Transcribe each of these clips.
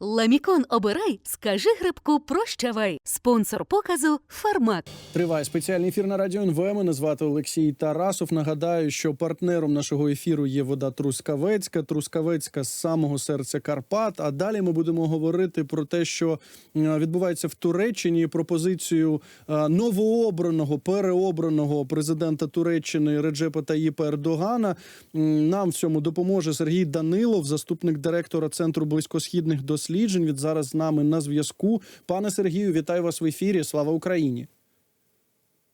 Ламікон обирай, скажи грибку прощавай. Спонсор показу Фармак. Триває спеціальний ефір на радіо НВ. Мене звати Олексій Тарасов. Нагадаю, що партнером нашого ефіру є вода Трускавецька. Трускавецька з самого серця Карпат. А далі ми будемо говорити про те, що е, відбувається в Туреччині. Пропозицію е, новообраного переобраного президента Туреччини Реджепа Таїпа Ердогана. Нам в цьому допоможе Сергій Данилов, заступник директора центру близькосхідних досліджень. Він зараз з нами на зв'язку. Пане Сергію, вітаю вас в ефірі. Слава Україні.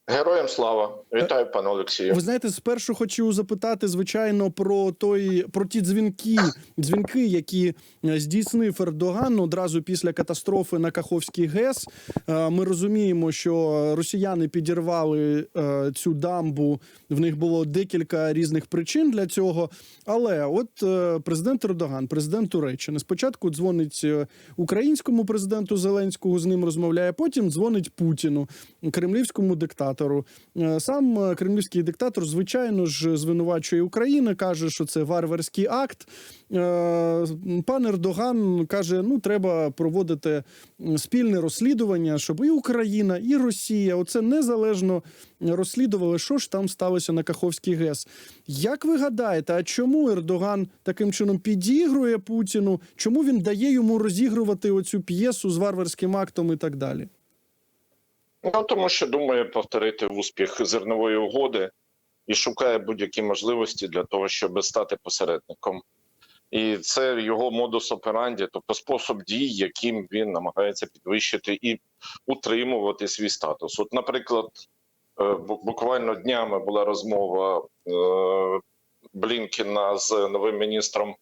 Героям слава, вітаю, пане Олексію. Ви знаєте, спершу хочу запитати, звичайно, про той про ті дзвінки, дзвінки, які е, здійснив Ердоган одразу після катастрофи на Каховський ГЕС. Е, Ми розуміємо, що росіяни підірвали е, цю дамбу. В них було декілька різних причин для цього. Але от президент Ердоган, президент Туреччини, спочатку дзвонить українському президенту Зеленському, з ним розмовляє. Потім дзвонить Путіну, кремлівському диктатору. Е, Сам е, кремлівський диктатор, звичайно ж, звинувачує Україну, каже, що це варварський акт. Е, Пан Ердоган каже: ну треба проводити спільне розслідування, щоб і Україна, і Росія, оце незалежно розслідували, що ж там сталося на Каховський ГЕС. Як ви гадаєте, а чому Ердоган таким чином підігрує Путіну? Чому він дає йому розігрувати оцю п'єсу з варварським актом і так далі? Ну тому що думає повторити успіх зернової угоди і шукає будь-які можливості для того, щоб стати посередником. І це його модус операнді, тобто спосіб дій, яким він намагається підвищити і утримувати свій статус. От, наприклад, е, буквально днями була розмова е, Блінкіна з новим міністром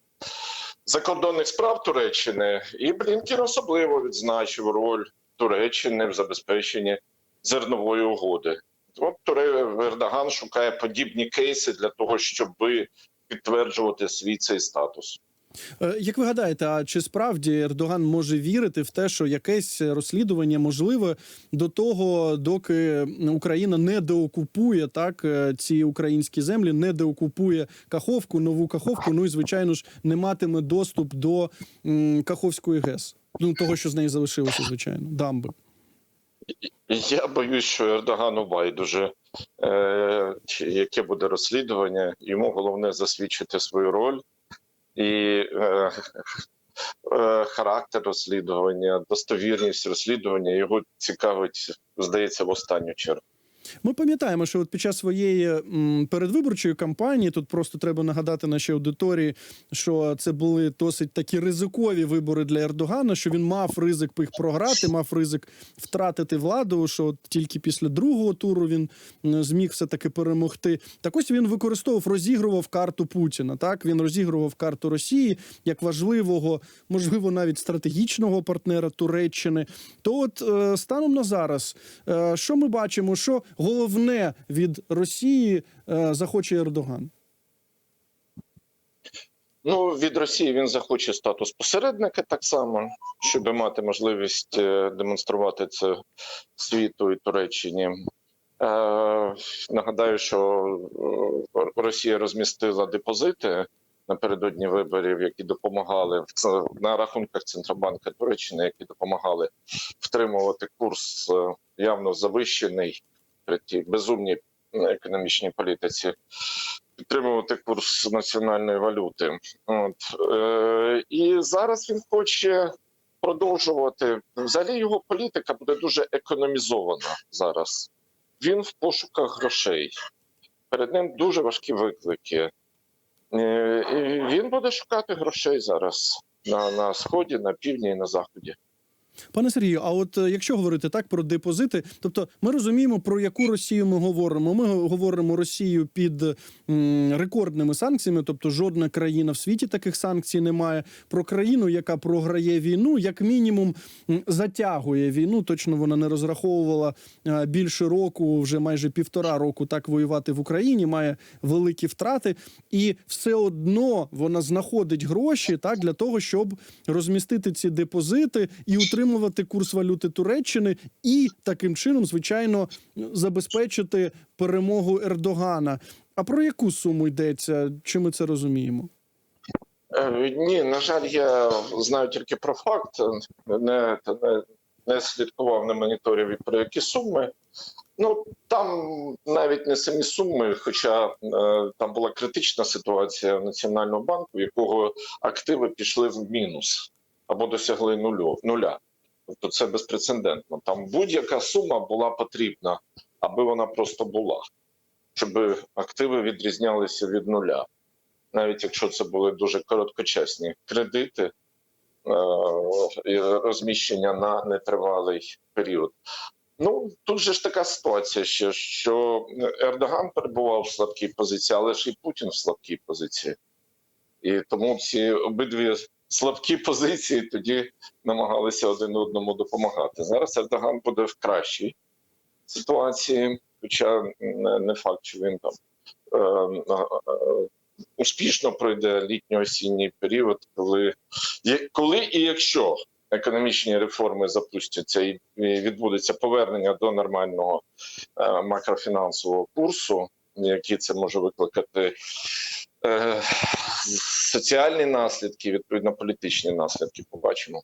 закордонних справ Туреччини, і Блінкін особливо відзначив роль Туреччини в забезпеченні зернової угоди. От Туре Ердоган шукає подібні кейси для того, щоб підтверджувати свій цей статус. Е, Як ви гадаєте, а чи справді Ердоган може вірити в те, що якесь розслідування можливе до того, доки Україна не деокупує так е, ці українські землі, не деокупує Каховку, нову Каховку? Ну і звичайно ж не матиме доступ до Каховської ГЕС, ну того, що з неї залишилося, звичайно, дамби. Я боюсь, що Ердогану байдуже, е, яке буде розслідування. Йому головне засвідчити свою роль і е, е, характер розслідування, достовірність розслідування його цікавить, здається, в останню чергу. Ми пам'ятаємо, що от під час своєї передвиборчої кампанії тут просто треба нагадати нашій аудиторії, що це були досить такі ризикові вибори для Ердогана. Що він мав ризик їх програти, мав ризик втратити владу. Що от тільки після другого туру він зміг все таки перемогти. Так ось він використовував, розігрував карту Путіна. Так він розігрував карту Росії як важливого, можливо, навіть стратегічного партнера Туреччини. То, от е, станом на зараз, е, що ми бачимо, що головне від Росії е, захоче Ердоган? Ну, від Росії він захоче статус посередника так само, щоб мати можливість е, демонструвати це світу і Туреччині. Е, нагадаю, що е, Росія розмістила депозити напередодні виборів, які допомагали на рахунках Центробанка Туреччини, які допомагали втримувати курс явно завищений при тій безумній економічній політиці підтримувати курс національної валюти. От е, і зараз він хоче продовжувати. Взагалі його політика буде дуже економізована зараз. Він в пошуках грошей. Перед ним дуже важкі виклики. Е, і він буде шукати грошей зараз на, на сході, на півдні і на заході. Пане Сергію, а от е, якщо говорити так про депозити, тобто ми розуміємо, про яку Росію ми говоримо. Ми говоримо Росію під м, рекордними санкціями, тобто жодна країна в світі таких санкцій не має. Про країну, яка програє війну, як мінімум затягує війну. Точно вона не розраховувала е, більше року, вже майже півтора року так воювати в Україні, має великі втрати, і все одно вона знаходить гроші так для того, щоб розмістити ці депозити і утримувати курс валюти Туреччини, і таким чином, звичайно, забезпечити перемогу Ердогана. А про яку суму йдеться? Чи ми це розуміємо? Е, Ні, на жаль, я знаю тільки про факт, не, не, не слідкував, не моніторив про які суми. Ну там навіть не самі суми, хоча е, там була критична ситуація Національного банку, в якого активи пішли в мінус або досягли нулю, нуля. Тобто це безпрецедентно. Там будь-яка сума була потрібна, аби вона просто була, щоб активи відрізнялися від нуля навіть якщо це були дуже короткочасні кредити е, і розміщення на нетривалий період. Ну тут же ж така ситуація, ще що Ердоган перебував в слабкій позиції, але ж і Путін в слабкій позиції, і тому ці обидві слабкі позиції тоді намагалися один одному допомагати. Зараз Ердоган буде в кращій ситуації, хоча не факт, що він там. е, е, успішно пройде літньо-осінній період, коли, коли і якщо економічні реформи запустяться і відбудеться повернення до нормального е, макрофінансового курсу, які це може викликати е, соціальні наслідки, відповідно політичні наслідки, побачимо.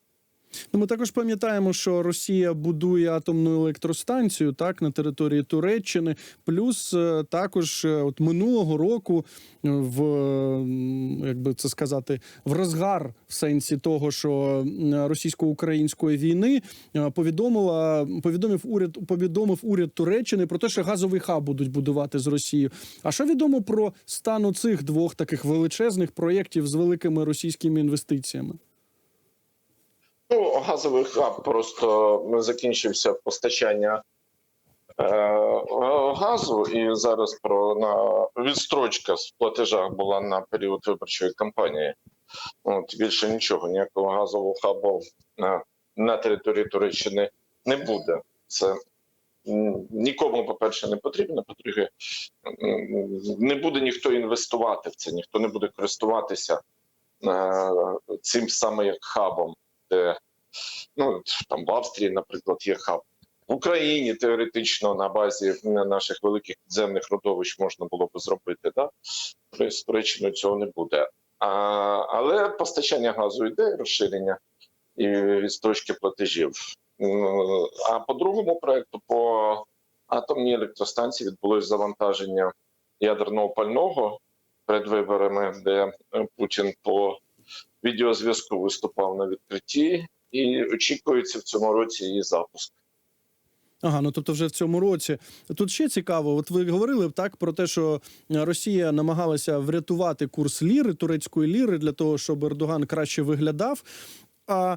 Ну, ми також пам'ятаємо, що Росія будує атомну електростанцію так на території Туреччини. Плюс е, також, е, от минулого року, е, в як би це сказати, в розгар в сенсі того, що російсько-української війни повідомила повідомив уряд, повідомив уряд Туреччини про те, що газовий хаб будуть будувати з Росією. А що відомо про стану цих двох таких величезних проєктів з великими російськими інвестиціями? Ну, газовий хаб просто закінчився постачання е, газу, і зараз про на відстрочка в платежах була на період виборчої кампанії. От більше нічого, ніякого газового хабу на, на території Туреччини не буде. Це нікому, по-перше, не потрібно. По-друге, не буде ніхто інвестувати в це, ніхто не буде користуватися е, цим саме як хабом де ну там в Австрії, наприклад, є хаб. В Україні теоретично на базі наших великих підземних родовищ можна було би зробити, да? з цього не буде. А, але постачання газу йде, розширення і відстрочки платежів. А по другому проекту, по атомній електростанції відбулось завантаження ядерного пального перед виборами, де Путін по відеозв'язку виступав на відкритті, і очікується в цьому році її запуск. Ага, ну тобто вже в цьому році. Тут ще цікаво. От ви говорили так про те, що Росія намагалася врятувати курс ліри, турецької ліри, для того, щоб Ердоган краще виглядав. А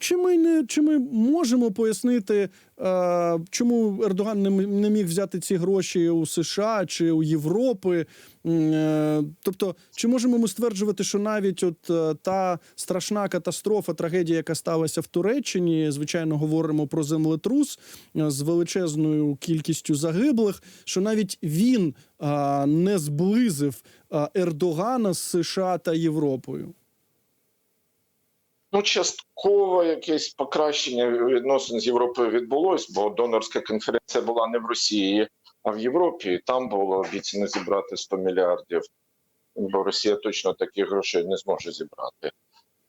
чи ми не чи ми можемо пояснити, е, чому Ердоган не, не міг взяти ці гроші у США чи у Європи? Е, Тобто, чи можемо ми стверджувати, що навіть от е, та страшна катастрофа, трагедія, яка сталася в Туреччині, звичайно, говоримо про землетрус е, з величезною кількістю загиблих, що навіть він а, не зблизив а, Ердогана з США та Європою? Ну, частково якесь покращення відносин з Європою відбулось, бо донорська конференція була не в Росії, а в Європі. І там було обіцяно зібрати 100 мільярдів. Бо Росія точно таких грошей не зможе зібрати.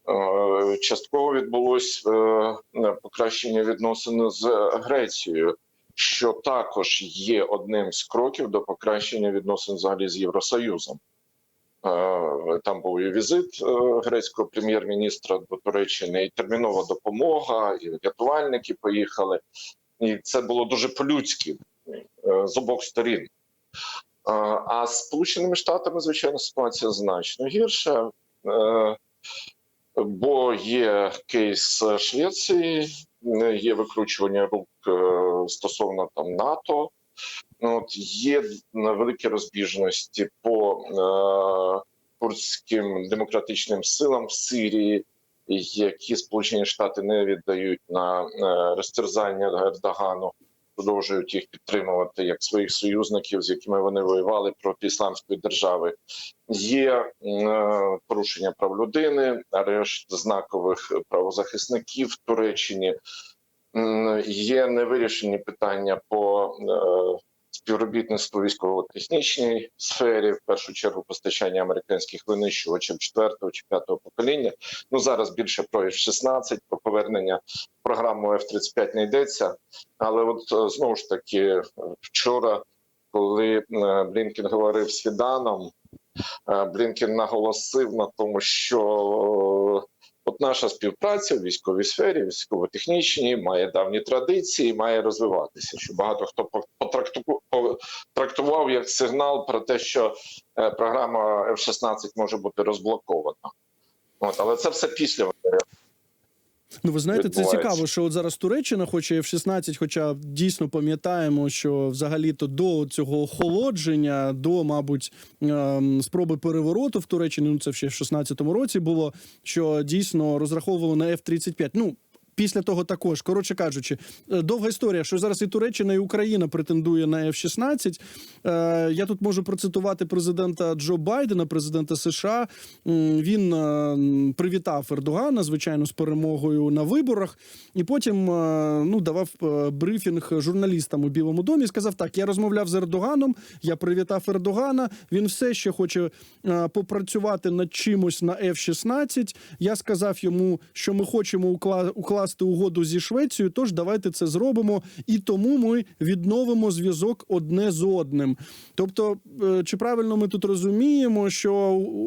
Е, Частково відбулось е, покращення відносин з Грецією, що також є одним з кроків до покращення відносин взагалі з Євросоюзом. Там був і візит е, грецького прем'єр-міністра до Туреччини, і термінова допомога, і рятувальники поїхали. І це було дуже по-людськи е, з обох сторін. А з Сполученими Штатами, звичайно, ситуація значно гірша, е, бо є кейс Швеції, є викручування рук стосовно там НАТО. Ну, От є великі розбіжності по е, курдським демократичним силам в Сирії, які Сполучені Штати не віддають на е, розтерзання Ердогану, продовжують їх підтримувати як своїх союзників, з якими вони воювали проти ісламської держави. Є е, порушення прав людини, арешт знакових правозахисників в Туреччині. Є невирішені питання по е, співробітництво військово-технічній сфері, в першу чергу постачання американських винищувачів четвертого чи п'ятого покоління. Ну зараз більше про F-16, про повернення програму F-35 не йдеться. Але от е, знову ж таки, е, вчора, коли е, Блінкен говорив з Фіданом, Блінкен наголосив на тому, що От наша співпраця в військовій сфері, військово-технічній, має давні традиції, має розвиватися. Що багато хто по- потракту- по- як сигнал про те, що е, програма F-16 може бути розблокована. От, але це все після. Ну, ви знаєте, це цікаво, що от зараз Туреччина хоче в 16 хоча дійсно пам'ятаємо, що взагалі-то до цього охолодження, до, мабуть, ем, спроби перевороту в Туреччині, ну це ще в 16-му році було, що дійсно розраховували на F-35. Ну, Після того також, коротше кажучи, е, довга історія, що зараз і Туреччина, і Україна претендує на F-16. Е, я тут можу процитувати президента Джо Байдена, президента США. Він е, привітав Ердогана, звичайно, з перемогою на виборах, і потім ну, давав брифінг журналістам у Білому домі. Сказав: так: я розмовляв з Ердоганом, я привітав Ердогана. Він все ще хоче попрацювати над чимось на F-16. Я сказав йому, що ми хочемо укла- укласти угоду зі Швецією. Тож давайте це зробимо, і тому ми відновимо зв'язок одне з одним. Тобто, е, чи правильно ми тут розуміємо, що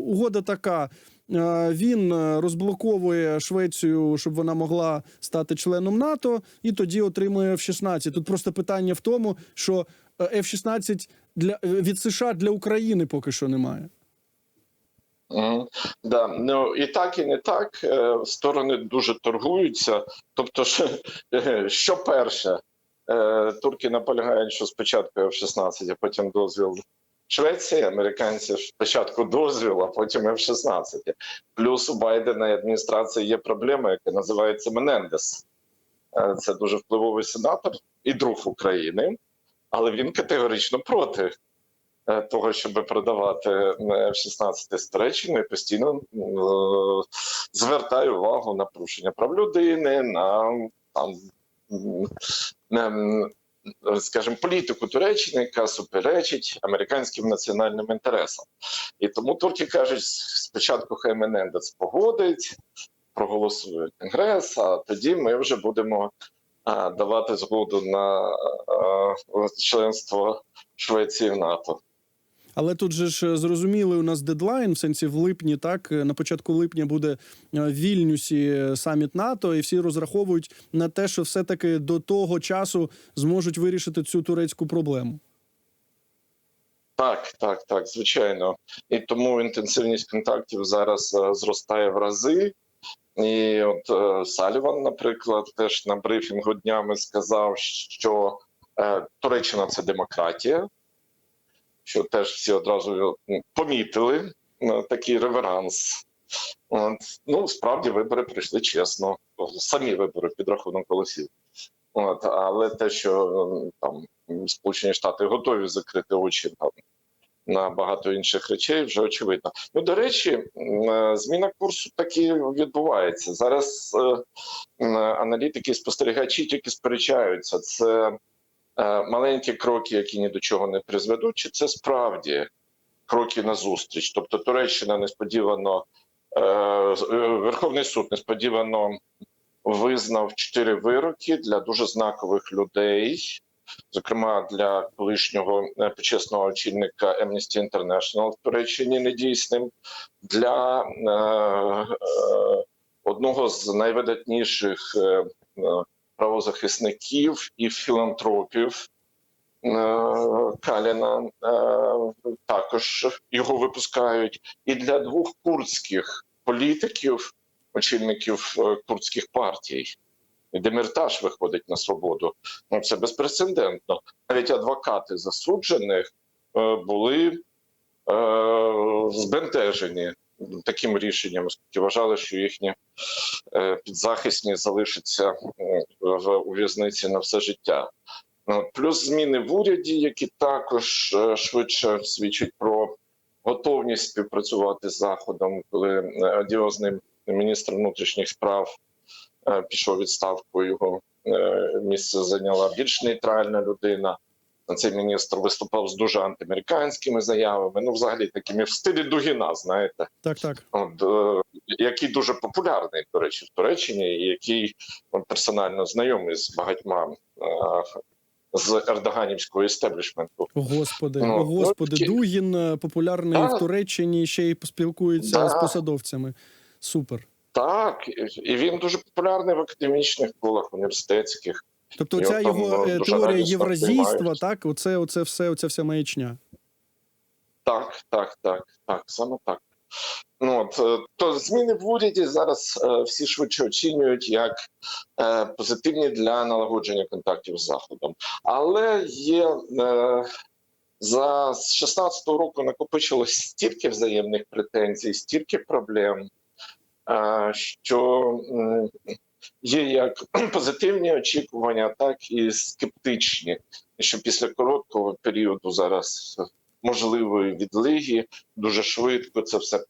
угода така. е, Він е, розблоковує Швецію, щоб вона могла стати членом НАТО, і тоді отримує F-16. Тут просто питання в тому, що е, F-16 для від США для України поки що немає. Да. Ну і так, і не так. Е, Сторони дуже торгуються. Тобто, що, що перше, Е, турки наполягають, що спочатку F-16, а потім дозвіл Швеції, американці спочатку дозвіл, а потім F-16. Плюс у Байдена і адміністрації є проблема, яка називається Менендес. Е, Це дуже впливовий сенатор і друг України, але він категорично проти того, щоб продавати е, F-16 з постійно е, звертає увагу на порушення прав людини, на там скажімо, політику Туреччини, яка суперечить американським національним інтересам. І тому турки кажуть, спочатку хай Менендес погодить, проголосує Конгрес, а тоді ми вже будемо давати згоду на членство Швеції в НАТО. Але тут же ж е, зрозумілий у нас дедлайн, в сенсі в липні, так е, на початку липня буде е, в Вільнюсі саміт НАТО, і всі розраховують на те, що все-таки до того часу зможуть вирішити цю турецьку проблему. Так, так, так, звичайно. І тому інтенсивність контактів зараз зростає в рази. І от е, Саліван, наприклад, теж на брифінгу днями сказав, що е, Туреччина це демократія, що теж всі одразу помітили е, такий реверанс. От. Ну, справді вибори прийшли чесно. Самі вибори під рахунок голосів. От, але те, що е, там Сполучені Штати готові закрити очі там, на багато інших речей, вже очевидно. Ну, до речі, е, зміна курсу таки відбувається. Зараз е, аналітики і спостерігачі тільки сперечаються. Це е, маленькі кроки, які ні до чого не призведуть, чи це справді кроки назустріч. Тобто Туреччина несподівано, е, е, Верховний суд несподівано визнав чотири вироки для дуже знакових людей, зокрема для колишнього е, почесного очільника Amnesty International в Туреччині недійсним, для е, е, одного з найвидатніших е, е, правозахисників і філантропів. е, Каліна е, також його випускають, і для двох курдських політиків, очільників е, курдських партій. Деміртаж виходить на свободу. Ну, це безпрецедентно. Навіть адвокати засуджених були збентежені таким рішенням, оскільки вважали, що їхні е, підзахисні залишаться е, в у в'язниці на все життя. Ну, Плюс зміни в уряді, які також е, швидше свідчать про готовність співпрацювати з заходом, коли е, одіозний міністр внутрішніх справ е, пішов відставку. Його е, місце зайняла більш нейтральна людина. Цей міністр виступав з дуже антиамериканськими заявами. Ну, взагалі, такими в стилі Дугіна, знаєте, Так, так. от, е, який дуже популярний, до речі, в Туреччині, і який он, персонально знайомий з багатьма е, з ердоганівського істеблішменту. Господи, Ну, Господи, ну, Дугін е, популярний Да. в Туреччині, ще й поспілкується Да. з посадовцями. Супер. Так, і він дуже популярний в академічних колах університетських. Тобто, ця його ну, е, теорія євразійства, так, оце, оце все, оця вся маячня. Так, так, так, так, саме так. Ну, от, е, то зміни в уряді зараз е, всі швидше оцінюють як е, позитивні для налагодження контактів з Заходом. Але є е, за з 16-го року накопичилось стільки взаємних претензій, стільки проблем, е, що м, є як позитивні очікування, так і скептичні. Що після короткого періоду зараз можливої відлиги дуже швидко це все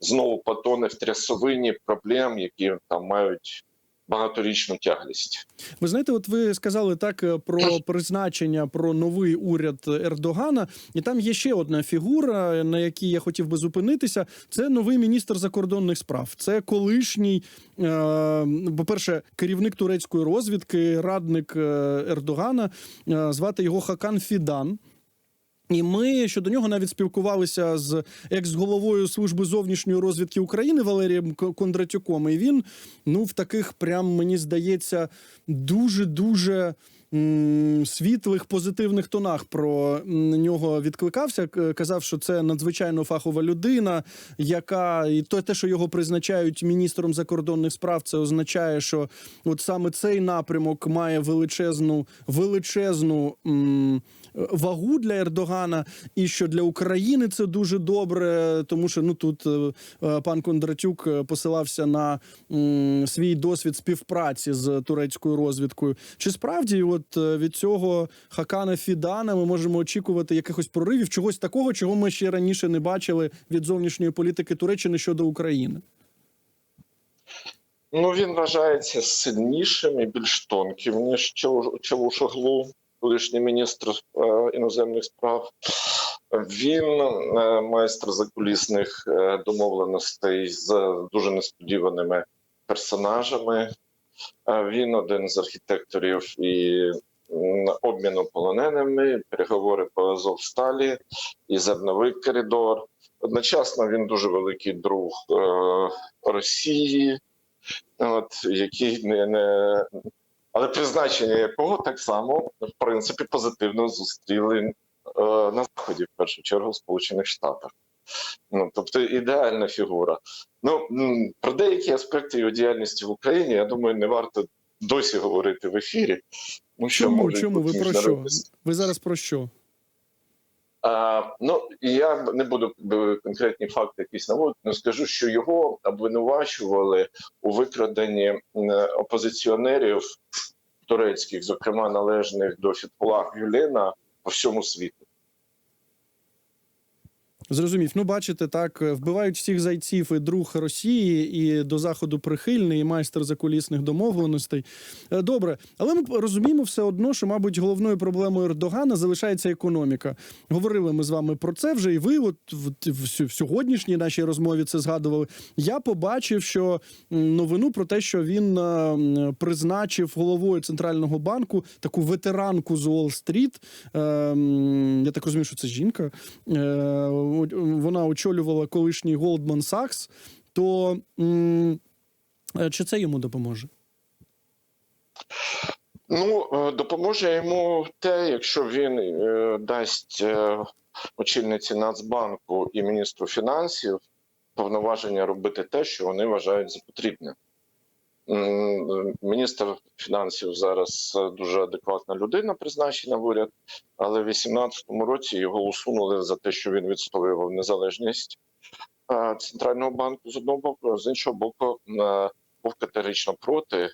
знову потоне в трясовині проблем, які там мають багаторічну тяглість. Ви знаєте, от ви сказали так е, про призначення про новий уряд Ердогана, і там є ще одна фігура, на якій я хотів би зупинитися. Це новий міністр закордонних справ. Це колишній, е, по-перше, керівник турецької розвідки, радник е, Ердогана. Звати його Хакан Фідан. І ми щодо нього навіть спілкувалися з екс-головою служби зовнішньої розвідки України Валерієм Кондратюком. І він, ну, в таких, прям мені здається, дуже дуже. Світлих позитивних тонах про нього відкликався. Казав, що це надзвичайно фахова людина, яка і то те, що його призначають міністром закордонних справ, це означає, що от саме цей напрямок має величезну величезну. м, вагу для Ердогана, і що для України це дуже добре, тому що ну тут е, е, пан Кондратюк е, посилався на м, свій досвід співпраці з турецькою розвідкою. Чи справді, от е, від цього Хакана Фідана ми можемо очікувати якихось проривів, чогось такого, чого ми ще раніше не бач,ли від зовнішньої політики Туреччини щодо України? Ну він вважається сильнішим і більш тонким ніж Чаву- Чавушоглу, колишній міністр е, іноземних справ. Він е, майстер закулісних домовленостей з дуже несподіваними персонажами. Він один з архітекторів і обміну полоненими, переговори по Азовсталі і зерновий коридор. Одночасно він дуже великий друг е, Росії, от який не, не але призначення якого так само в принципі позитивно зустріли е, на заході, в першу чергу, в Сполучених Штатах. Ну тобто ідеальна фігура. Ну про деякі аспекти його діяльності в Україні, я думаю, не варто досі говорити в ефірі. Ну, що Чому? Чому? Ви про що? Ви зараз про що? А, ну я не буду е, конкретні факти якісь наводити, але скажу, що його обвинувачували у викраденні опозиціонерів турецьких, зокрема належних до Фітхула Гюлена по всьому світу. Зрозумів. Ну, бачите, так е, вбивають всіх зайців і друг Росії, і до заходу прихильний, і майстер закулісних домовленостей. Е, Добре, але ми розуміємо все одно, що, мабуть, головною проблемою Ердогана залишається економіка. Говорили ми з вами про це вже, і ви, от в, сьогоднішній нашій розмові це згадували. Я побачив, що новину про те, що він е, призначив головою центрального банку таку ветеранку з Уолл-стріт. Я так розумію, що це жінка. Вона очолювала колишній Goldman Sachs, то м, е, чи це йому допоможе? Ну е, допоможе йому те, якщо він е, дасть е, очільниці Нацбанку і міністру фінансів повноваження робити те, що вони вважають за потрібне. Міністр фінансів зараз е, дуже адекватна людина, призначена в уряд, але в 2018 році його усунули за те, що він відстоював незалежність е, центрального банку з одного боку, з іншого боку, е, був категорично проти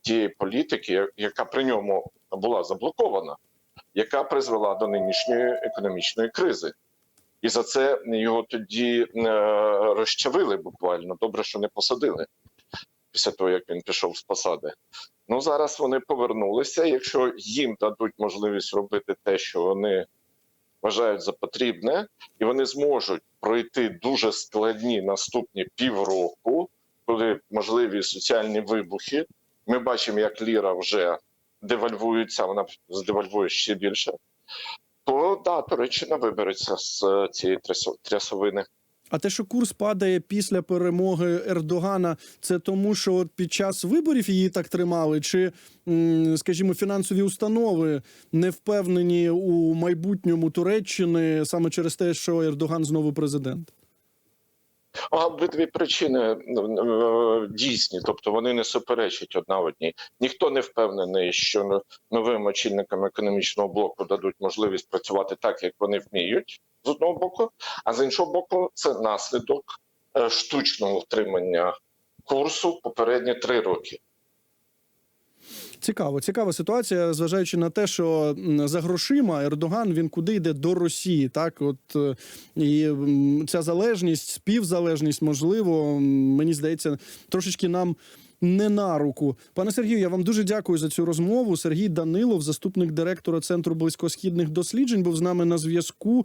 тієї політики, яка при ньому була заблокована, яка призвела до нинішньої економічної кризи. І за це його тоді розчавили буквально. Добре, що не посадили. Після того як він пішов з посади. Ну зараз вони повернулися. Якщо їм дадуть можливість робити те, що вони вважають за потрібне, і вони зможуть пройти дуже складні наступні півроку, коли можливі соціальні вибухи. Ми бачимо, як ліра вже девальвується, вона здевальвує ще більше. То да, Туреччина вибереться з е, цієї трясовини. А те, що курс падає після перемоги Ердогана, це тому, що під час виборів її так тримали, чи, скажімо, фінансові установи не впевнені у майбутньому Туреччини саме через те, що Ердоган знову президент? Обидві причини е, дійсні, тобто вони не суперечать одна одній. Ніхто не впевнений, що новим очільникам економічного блоку дадуть можливість працювати так, як вони вміють з одного боку, а з іншого боку, це наслідок е, штучного втримання курсу попередні три роки. Цікаво, цікава ситуація, зважаючи на те, що за грошима Ердоган він куди йде до Росії. Так, от е, і ця залежність, співзалежність, можливо, мені здається, трошечки нам. Не на руку, пане Сергію. Я вам дуже дякую за цю розмову. Сергій Данилов, заступник директора центру близькосхідних досліджень, був з нами на зв'язку.